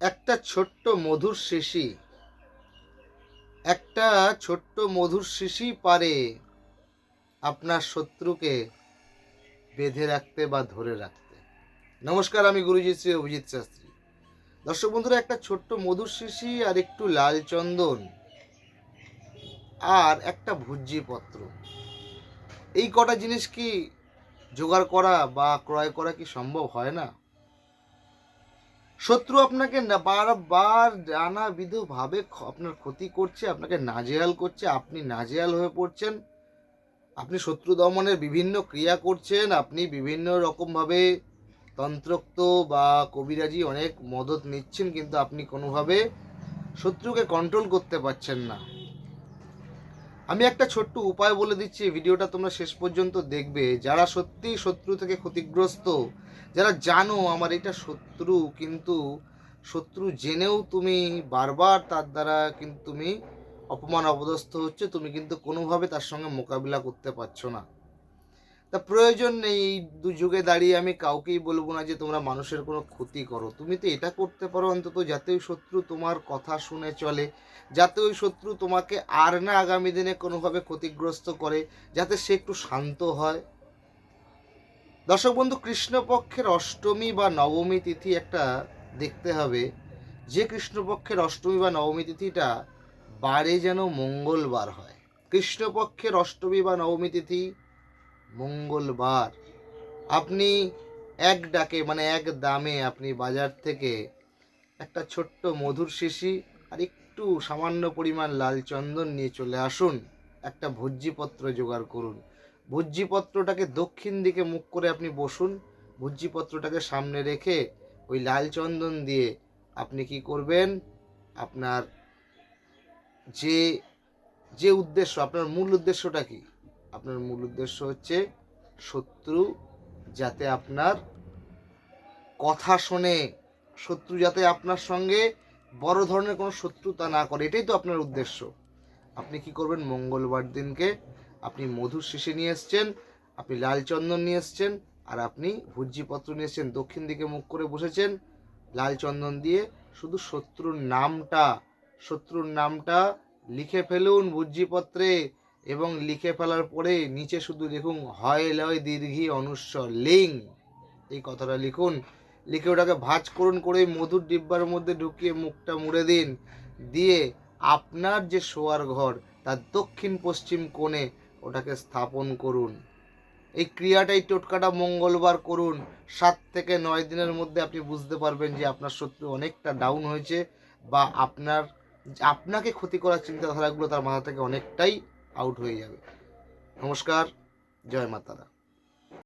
একটা ছোট্ট মধুর শিশি। একটা ছোট্ট মধুর শিশি পারে আপনার শত্রুকে বেঁধে রাখতে বা ধরে রাখতে। নমস্কার, আমি গুরুজি শ্রী অভিজিৎ শাস্ত্রী। দর্শক বন্ধুরা, একটা ছোট্ট মধুর শিশি আর একটু লাল চন্দন আর একটা ভুজ্জি পত্র এই কটা জিনিস কি জোগাড় করা বা ক্রয় করা কি সম্ভব হয় না? শত্রু আপনাকে বারবার নানাবিধভাবে আপনার ক্ষতি করছে, আপনাকে নাজেহাল করছে, আপনি নাজেহাল হয়ে পড়ছেন। আপনি শত্রু দমনের বিভিন্ন ক্রিয়া করছেন, আপনি বিভিন্ন রকমভাবে তন্ত্রোক্ত বা কবিরাজি অনেক মদত নিচ্ছেন, কিন্তু আপনি কোনোভাবে শত্রুকে কন্ট্রোল করতে পারছেন না। আমি একটা ছোট্ট উপায় বলে দিচ্ছি ভিডিওটা তোমরা শেষ পর্যন্ত দেখবে। যারা সত্যি শত্রু থেকে ক্ষতিগ্রস্ত, যারা জানো আমার এটা শত্রু, কিন্তু শত্রু জেনেও তুমি বারবার তার দ্বারা কিন্তু তুমি অপমান, অপদস্থ হচ্ছে, তুমি কিন্তু কোনোভাবে তার সঙ্গে মোকাবিলা করতে পারছ না। তা প্রয়োজন নেই, এই দুযুগে দাঁড়িয়ে আমি কাউকেই বলব না যে তোমরা মানুষের কোনো ক্ষতি করো। তুমি তো এটা করতে পারো অন্তত যাতে ওই শত্রু তোমার কথা শুনে চলে, যাতে ওই শত্রু তোমাকে আর না আগামী দিনে কোনোভাবে ক্ষতিগ্রস্ত করে, যাতে সে একটু শান্ত হয়। দর্শক বন্ধু, কৃষ্ণপক্ষের অষ্টমী বা নবমী তিথি একটা দেখতে হবে। যে কৃষ্ণপক্ষের অষ্টমী বা নবমী তিথিটা বারে যেন মঙ্গলবার হয়। কৃষ্ণপক্ষের অষ্টমী বা নবমী তিথি মঙ্গলবার। আপনি এক ডাকে মানে এক দামে আপনি বাজার থেকে একটা ছোট্ট মধুর শিশি আর একটু সামান্য পরিমাণ লাল চন্দন নিয়ে চলে আসুন। একটা ভোজ্যিপত্র জোগাড় করুন। ভুজ্জিপত্রটাকে দক্ষিণ দিকে মুখ করে আপনি বসুন। ভুজ্জিপত্রটাকে সামনে রেখে ওই লাল চন্দন দিয়ে আপনি কি করবেন? আপনার যে যে উদ্দেশ্য, আপনার মূল উদ্দেশ্যটা কি? আপনার মূল উদ্দেশ্য হচ্ছে শত্রু যাতে আপনার কথা শোনে, শত্রু যাতে আপনার সঙ্গে বড় ধরনের কোনো শত্রুতা না করে, এটাই তো আপনার উদ্দেশ্য। আপনি কি করবেন? মঙ্গলবার দিনকে আপনি মধুর শিশি নিয়ে এসছেন, আপনি লাল চন্দন নিয়ে এসছেন, আর আপনি ভুজ্জিপত্র নিয়ে এসছেন, দক্ষিণ দিকে মুখ করে বসেছেন, লাল চন্দন দিয়ে শুধু শত্রুর নামটা শত্রুর নামটা লিখে ফেলুন ভুজ্জিপত্রে এবং লিখে ফেলার পরে নিচে শুধু লিখুন, হয় লয় দীর্ঘি অনুস্বর লিং। এই কথাটা লিখুন। লিখে ওটাকে ভাঁজ করুন করে মধুর ডিব্বার মধ্যে ঢুকিয়ে মুখটা মুড়ে দিন। দিয়ে আপনার যে শোয়ার ঘর, তার দক্ষিণ পশ্চিম কোণে ওটাকে স্থাপন করুন। এই ক্রিয়াটাই টোটকাটা মঙ্গলবার করুন। সাত থেকে নয় দিনের মধ্যে আপনি বুঝতে পারবেন যে আপনার শত্রু অনেকটা ডাউন হয়েছে বা আপনার, আপনাকে ক্ষতি করার চিন্তাধারাগুলো তার মাথা থেকে অনেকটাই আউট হয়ে যাবে। নমস্কার জয় মাতারা।